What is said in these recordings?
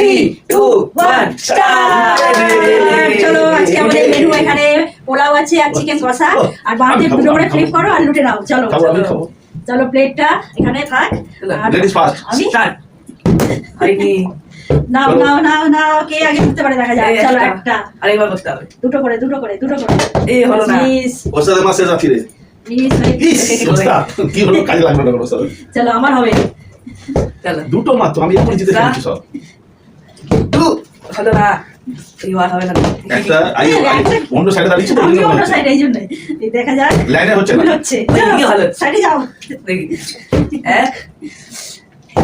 Three two one চলো আজকে আমাদের মেনু এখানে পোলাও আছে আর চিকেন কষা। আর বাড়িতে দুটো করে ফ্লিপ করো আর লুটে নাও চলো। চলো প্লেটটা এখানে থাক। আমি নাও নাও নাও নাও কে আগে পারে দেখা যাক। এই চলো একটা। একটা। আরেকবার করতে হবে। দুটো করে দুটো করে দুটো করে। এই হলো না। মিস ওর সাথে মাসে যাচ্ছি রে মিস কি হলো? কাজে লাগল না চলো আমার হবে। চলো। দুটো মাত্র আমি সব। হলো না হবে না। একটা আই আই অন্য সাইডে দাঁড়িয়েছি আমি অন্য হচ্ছে। এই জন্য দেখা যাক। লাইনে হচ্ছে না। হচ্ছে। ওইদিকে ভালো সাইডে যাও। দেখি। এক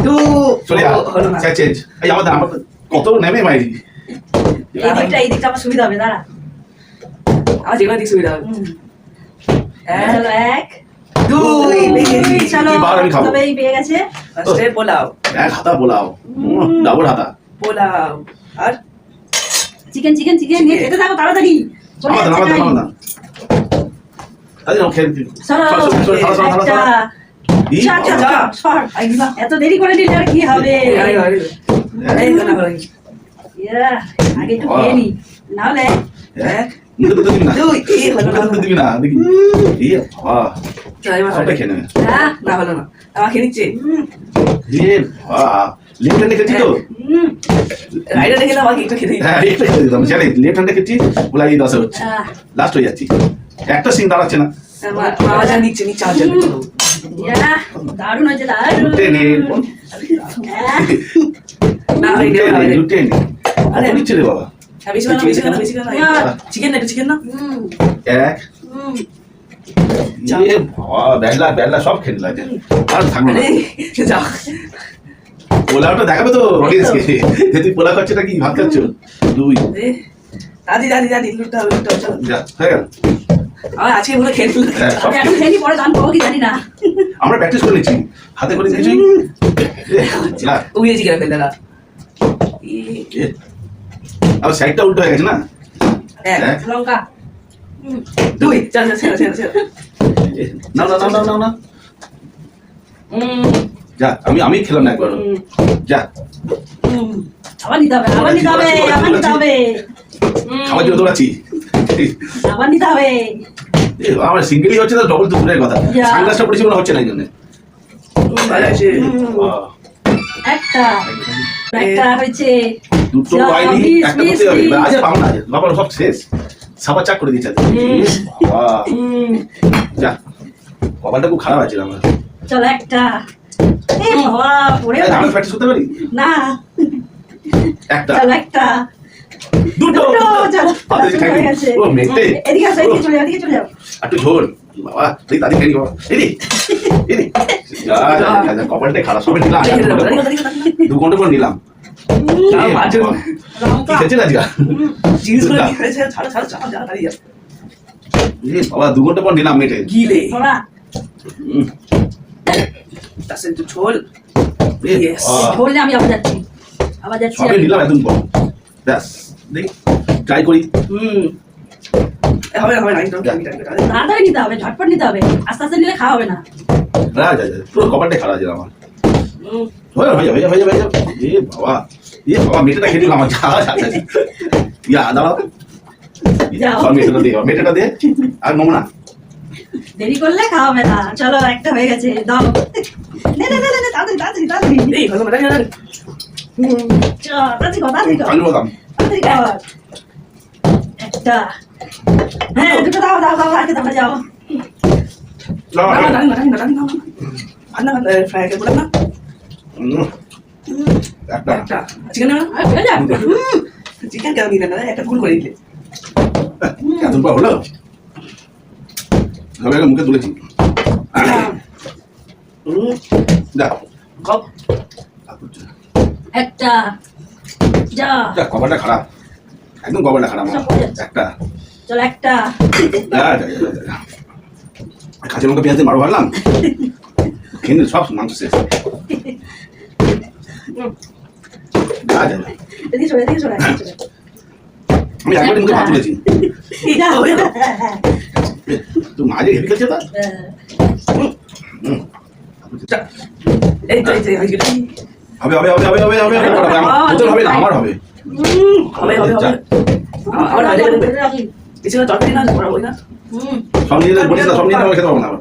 টু চলে যা হলো না। চেঞ্জ এই আমাদের আমার কত নেমে মাইরি এই দিকটা এই দিকটা আমার সুবিধা হবে দাঁড়া। আমার যেগুলো দিক সুবিধা হবে। এক চলো এক দুই চলো আমি পেয়ে গেছে। পোলাও। এক হাতা পোলাও। ডাবল হাতা। পোলাও। আর চিকেন চিকেন চিকেন নিয়ে খেতে থাকো তাড়াতাড়ি। চলে। এত দেরি করে নিলে আর কি হবে? আগে একটু খেয়ে নি। নাহলে না। দুই না দুটো না হ্যাঁ আমার খেয়ে নিচ্ছে হুম, লেফট হ্যান্ডে খেয়েছি তো রাইডার দেখে না আমাকে একটু খেতে। হ্যাঁ একটা খেয়ে দিতাম জানি লেফট হ্যান্ডে খেয়েছি বলে এই দশে হচ্ছে লাস্ট হয়ে যাচ্ছি একটা সিন দাঁড়াচ্ছে না আমার যা নিচ্ছে নিচ্ছে আর যা দারুণ হয়েছে দারুণ না আরে নিচ্ছে রে বাবা চিকেন না চিকেন না এক হুম, বাবা বেলা বেলা সব খেলে লাগে আর থাকল না। পোলাওটা দেখাবে তো অডিয়েন্সকে যে তুই পোলা খাচ্ছে নাকি ভাত খাচ্ছ? দুই। দাদি দাদি দাদি লুটতে হবে চলো। যা হয়ে গেল। আজকে খেয়ে হ্যাঁ, পরে গান পাবো কি জানি না। আমরা প্র্যাকটিস করে নিচ্ছি। হাতে করে নিয়েছি আবার সাইডটা উল্টো হয়ে গেছে না? লঙ্কা। দুই চল চল ছেড়ে ছেড়ে ছেড়ে না না না না না না। যা আমি আমি খেলাম না একবার যা। আবার নিতে হবে আবার নিতে হবে আবার নিতে হবে। খাওয়ার জন্য দৌড়াচ্ছি। আবার নিতে হবে। আমার সিঙ্গেলই হচ্ছে না ডবল তো দূরের কথা। সানগ্লাসটা পড়েছি মনে হচ্ছে না এই জন্য। একটা। একটা হয়েছে। দুটো হয়নি একটা করতে হবে। আজ। বাবার সব শেষ। সাবা চাক করে যা কপালটা খুব খারাপ আছে আমার চল একটা। এ বাবা পড়ে আমি প্র্যাকটিস করতে পারি? না। একটা। চল একটা। দুটো। দুটো, চল, হাতে যে খাই হয়ে গেছে। ও মেটে এদিকে আসো এদিকে চলে যাও এদিকে চলে যাও। একটু ঝোল। বাবা তুই খাই বাবা। এদি এদি কপালটা খারাপ। সবাই নিলাম। দু ঘণ্টা পর নিলাম। দু ঘণ্টা পর নিলাম মেটে আমি আবার যাচ্ছি আবার যাচ্ছি ট্রাই করি হবে হবে না তাড়াতাড়ি নিতে হবে, ঝটপট নিতে হবে। আস্তে আস্তে নিলে খাওয়া হবে না। পুরো কপালটা খারাপ আমার। হয়ে যাবে হয়ে যাবে হয়ে যাবে হয়ে যাবে এ বাবা এ বাবা মেটেটা দিলাম আমার যা। ইয়া দাঁড়াও। মেটেটা দে মেটেটা দে। আর মোমো না। দেরি করলে খাওয়া না। চলো একটা হয়ে গেছে। দাও। নে নে নে নে, নে তাড়াতাড়ি তাড়াতাড়ি তাড়াতাড়ি। এই ভালো না তাড়াতাড়ি তাড়াতাড়ি বাদাম তাড়াতাড়ি কর। একটা। হ্যাঁ দুটো দাও দাও দাও আগে তোমরা যাও। না না দাঁড়িয়ে ভান্না ভান্না ফ্রাই করে না। চিকেন কেন দিলে না একটা ভুল করে দিলে। এত পর হলো? সবাই মুখে তুলেছি। যা। একটা। যা। কপালটা খারাপ। একদম কপালটা খারাপ। একটা। চল একটা। কাঁচা লঙ্কা পেঁয়াজ দিয়ে মারো ভাবলাম সব মাংস শেষ। আমি একবারই মুখে ভাত তুলেছি যা, যাবে। তো মাঝে হেভি খেলছে তা। হুম। এই তো এই তো এই তো। হবে হবে হবে হবে হবে হবে হবে হবে আমার হবে না আমার হবে হবে হবে হবে। কিছু না না ওরা না সব নিয়ে বলিস না সব নিয়ে খেতে পারব না আবার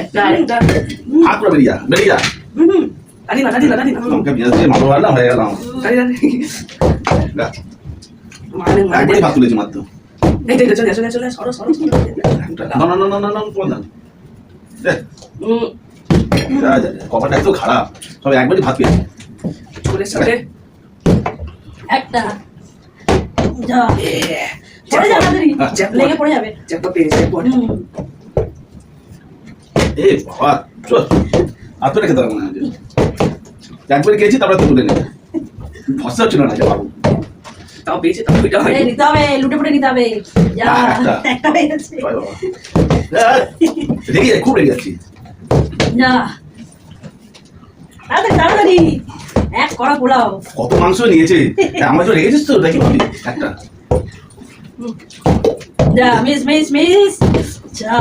একটা একটা হাত করে বেরিয়ে যা বেরিয়ে যা হুম, দাঁড়ি না দাঁড়ি না দাঁড়ি না লঙ্কা পেঁয়াজ দিয়ে মাথা বাড়লাম হয়ে গেলাম দাঁড়ি দাঁড়ি ব্যাস, মানে একবারই ভাত তুলেছি মাত্র এই এই চলে চলে চলে সরো সরো সরো না না না না না না কোন না দে, হুম যা, যা, যা, কপালটা এত খারাপ সব একবারই ভাত পেয়েছি চলে চলে একটা যা পড়ে যা তাড়াতাড়ি। জ্যাকপট। লেগে পড়ে যাবে। জ্যাকপট পেয়েছে হুম, এ বাবা চল। আর তো রেখে দেবো না একবারে গেছি তারপরে তুলে নেবে। ভরসা ছিল না যে পারব তাও পেয়েছে তাও ওইটা এই নিতে হবে লুটে পুটে নিতে হবে। হয়ে গেছে। জয় বাবা। আহ, রেগে খুব রেগে যাচ্ছি। যা। তাড়াতাড়ি তাড়াতাড়ি। এক কড়া পোলাও। কত মাংস নিয়েছে? আমার তো রেগেছিস তো দেখি ভাবি একটা। যা মিস মিস মিস। যা।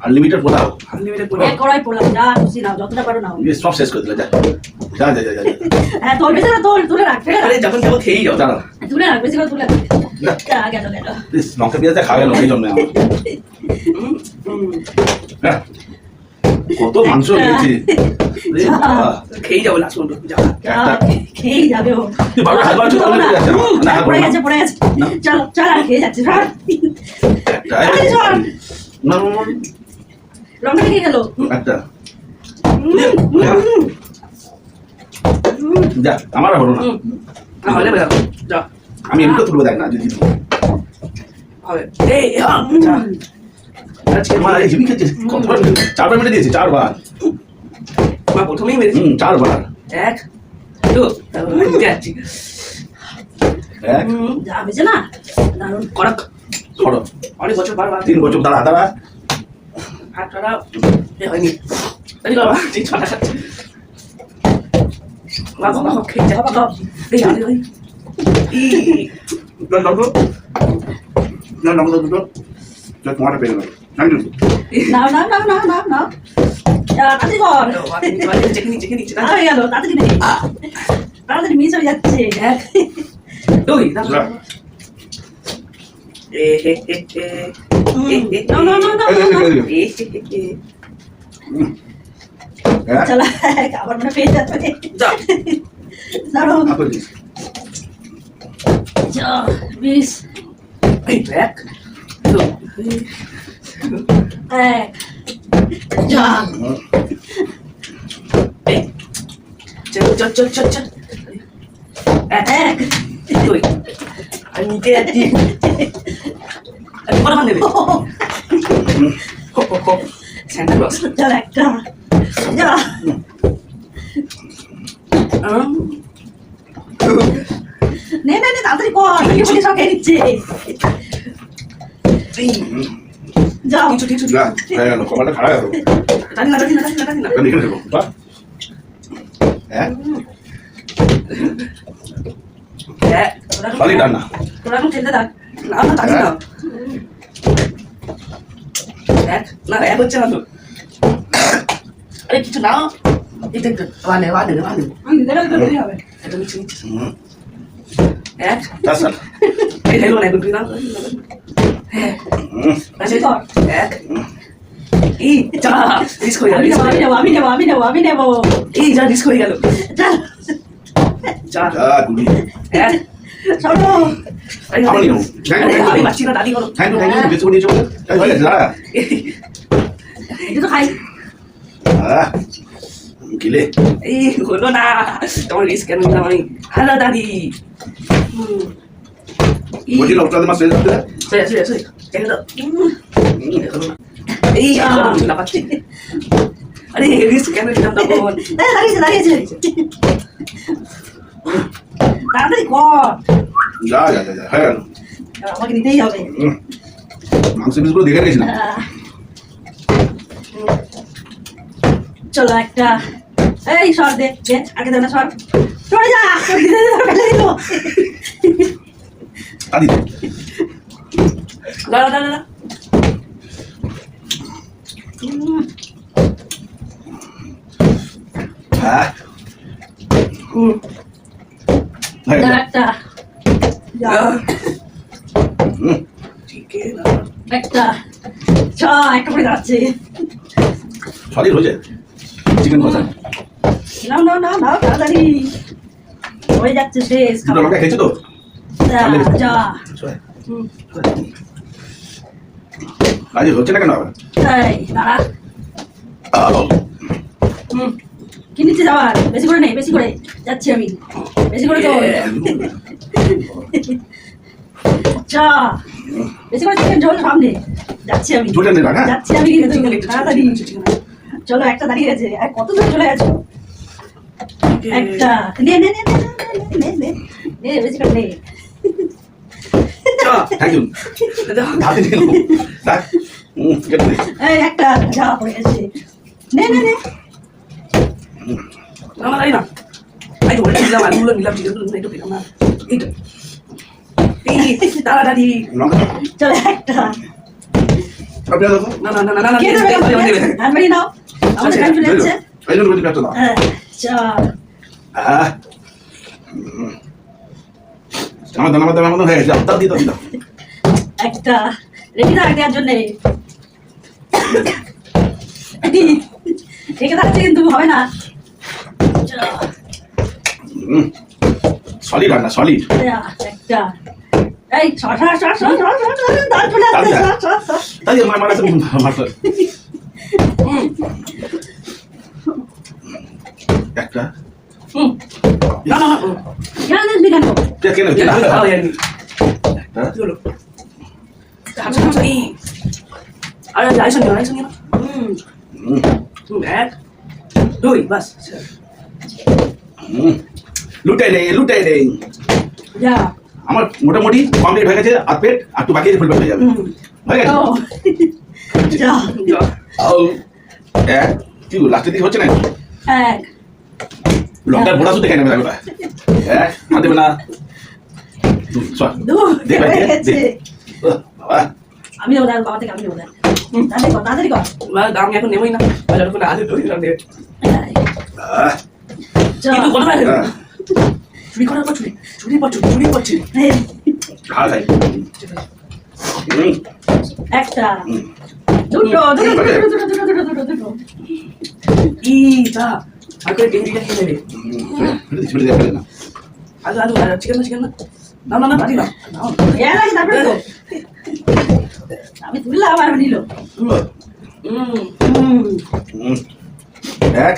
আনলিমিটেড পোলাও। আনলিমিটেড এক কড়াই পোলাও। যা খুশি নাও যতটা পারো নাও। সব শেষ করে দিলে যা। হ্যাঁ, খেয়েই যাও তুলে রাখ বেশি তুলে রাখ। যা কত মাংস নিয়েছি খেয়ে যাব লাস্ট পর্যন্ত যাবে ও। হ্যাঁ, না পড়ে গেছে পড়ে গেছে। চলো চল খেয়ে যাচ্ছে চল। লঙ্কা খেয়ে গেল একটা। যা আমার হলো না। আমি এমনি তুলবো দেখ না যদি হ্যাঁ, চারবার আচ্ছা, মেরে দিয়েছি চারবার প্রথমেই মেরেছি। চারবার এক দু যাচ্ছি। এক। যাবে না? দারুণ। কড়ক সরব অনেক বছর বার তিন বছর দাঁড়া দাঁড়া। হাত দাঁড়া হয়নি। ঠিক ছটা খাচ্ছে। 와서 막 괜히 잡아. 내 안에 이난 나도 난 나도 저 동아리 배는 거야. 난 나나나나나나 야 따지고 완전 재근이 재근이 지나 아야 너 따지기네 따지기 미소였지 여기 나 에헤헤헤 에헤헤헤 에헤헤헤 হ্যাঁ? চলো মনে পেয়ে যাবে। ধরো বিশ। এক। এক চল চল চল চল চল। এক দুই। আর নিতে যাচ্ছি। আমি বড় দেবে স্যান্ডাল চল একটা যা নে নে নে তাড়াতাড়ি কর নাকি বলি সব খেয়ে নিচ্ছে যাও কিছু কিছু যা হয়ে গেল কপালটা খারাপ গেল জানি না জানি না জানি না জানি না হ্যাঁ হ্যাঁ খালি ডান্না তোরা এখন খেলতে থাক না না জানি না এক না এক হচ্ছে না তো আরে কিছু নাও এটা একটু মানে মানে মানে এটা কিছু কিছু এক। এটা না নেব আমি নেব আমি নেব আমি নেব এই যা ডিস করে গেল। যা। যা। গুলি। আমি নেব। না দাদি করো। খাই গেলে এই হলো না তোমার স্ক্যান দিলাম আমি হ্যালো দাদি। বলছি লবটা মাছ হয়ে যাচ্ছে? সে সে সে এই না পাচ্ছি আরে স্ক্যান দিলাম তখন দাঁড়িয়েছে দাঁড়িয়েছে। তাড়াতাড়ি কর। যা যা যা হয়ে গেল। আমাকে নিতেই হবে। মাংস পিসগুলো দেখে গেছিলাম হ্যাঁ। চলো একটা। এই সর দে দে আগে দে না সর। সরে যা ফেলে দিল। দাঁড়া দাঁড়া দাঁড়া। একটা। একটা। ছ একটা করে দাঁড়াচ্ছে। সরি হয়ে চিকেন কষা নাও নাও নাও নাও তাড়াতাড়ি। হয়ে যাচ্ছে শেষ দুটো। লঙ্কা খেয়েছো তো? যা। কাজে হচ্ছে না কেন আবার? এই দাঁড়া। হুম। কি নিচ্ছে যাওয়ার বেশি করে নেই বেশি করে। যাচ্ছি আমি। বেশি করে তো। চা বেশি করে চিকেন ঝোল সামনে। যাচ্ছি আমি। ঝোলটা নে রাখ, হ্যাঁ? যাচ্ছি আমি কিন্তু। তাড়াতাড়ি। চলো একটা দাঁড়িয়ে গেছে আর কত দূর চলে গেছো? একটা। নে নে নে নে নে, নে নে নে। বেশি করে নে। থ্যাংক ইউ হাতে নিয়ে নেব। রাখ হুম, কেটে দে। এই একটা যা পড়ে গেছে। নে নে নে। না না না। এই তো বলে দিলাম আলুগুলো নিলাম চিকেনগুলো একটু পেলাম না এই তো এই তাড়াতাড়ি লঙ্কা চলো একটা। আর পেঁয়াজ দাও তো। না না না না না না কে দেবে হ্যাঁ বাড়ি নাও আমাদের টাইম চলে যাচ্ছে এই জন্য বলছি পেঁয়াজটা দাও। হ্যাঁ চা আহ, হুম। আমার দানা বাদামের মতন হয়ে গেছে দাও দিই দাও দিই দাও একটা রেডি থাক দেওয়ার জন্যে রেখে থাকছে কিন্তু হবে না চা, সলিড রান্না সলিড দেয়া, একটা এই সর সর সর সর সর সর সর দাঁড় চলে আসছে সর সর সর তাই আমার মারা তুমি মারতে একটা হুম না না না কেন দিবি কেন পেঁয়াজ কেন এই আলু খাওয়া যায়নি একটা কি হলো হামসা হামসা এই একটা। না না না কেন কেন? আরে লাইসেন্স লাইসেন্স হুম হুম এক দুই বাস লুটাই রে লুটাই রে যা। আমার মোটামুটি কমপ্লিট হয়ে গেছে আর পেট আর একটু বাকি ফুলবে হয়ে যাবে যা যা কি লাস্টের দিকে হচ্ছে না লঙ্কার ভোড়া শুধু খেয়ে নেবে হ্যাঁ না দেবে না। আমি নেব দাঁড়ান বাবা থেকে আমি নেব দাঁড়ান তাড়াতাড়ি কর দাম এখন নেবোই না। বাজার করে আলু ধরে দিলাম কিন্তু কথা চুরি করার পর চুরি চুরি পর চুরি চুরি পর চুরি। হ্যাঁ। একটা। দুটো দুটো দুটো দুটো দুটো দুটো দুটো আগে ডিঙ্গিটা চিকেন চিকেন না। না না। না পারি না আমি তুললাম আর নিল। এক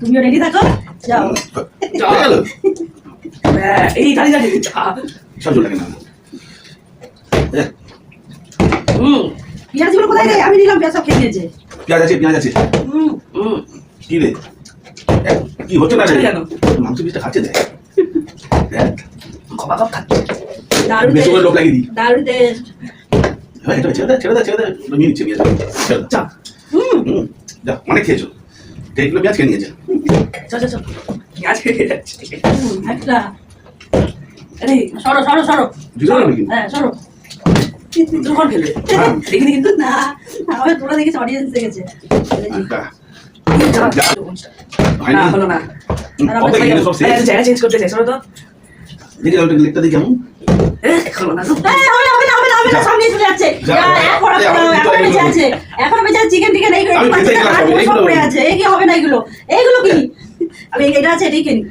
তুমিও রেডি থাকো? যাও। এই তাড়ি যাচ্ছে চল চলে না হুম। পেঁয়াজগুলো কোথায় রে? আমি নিলাম পেঁয়াজ সব খেয়ে নিয়েছে। পেঁয়াজ আছে পেঁয়াজ আছে। হুম। হুম। কি রে? কি হচ্ছে না রে? মাংস পিসটা খাচ্ছে দেখ। দেখ, খবা খব খাচ্ছে। দারুণ বেশি করে লোক লাগিয়ে দিই। দারুণ টেস্ট হ্যাঁ, এটা ছেড়ে দে ছেড়ে দে ছেড়ে দে। নিয়ে নিচ্ছে পেঁয়াজ ছেড়ে দে। হুম হুম, যা অনেক খেয়েছো। পেঁয়াজ খেয়ে নিয়েছে। পেঁয়াজ খেয়ে যাচ্ছে। হুম, একটা। আরে সরো সরো সরো। কি? হ্যাঁ সরো। বেঁচে আছে চিকেন টিকেন এইগুলো আছে। কি হবে না এগুলো? এইগুলো কি? আমি এটা আছে এটাই কিনি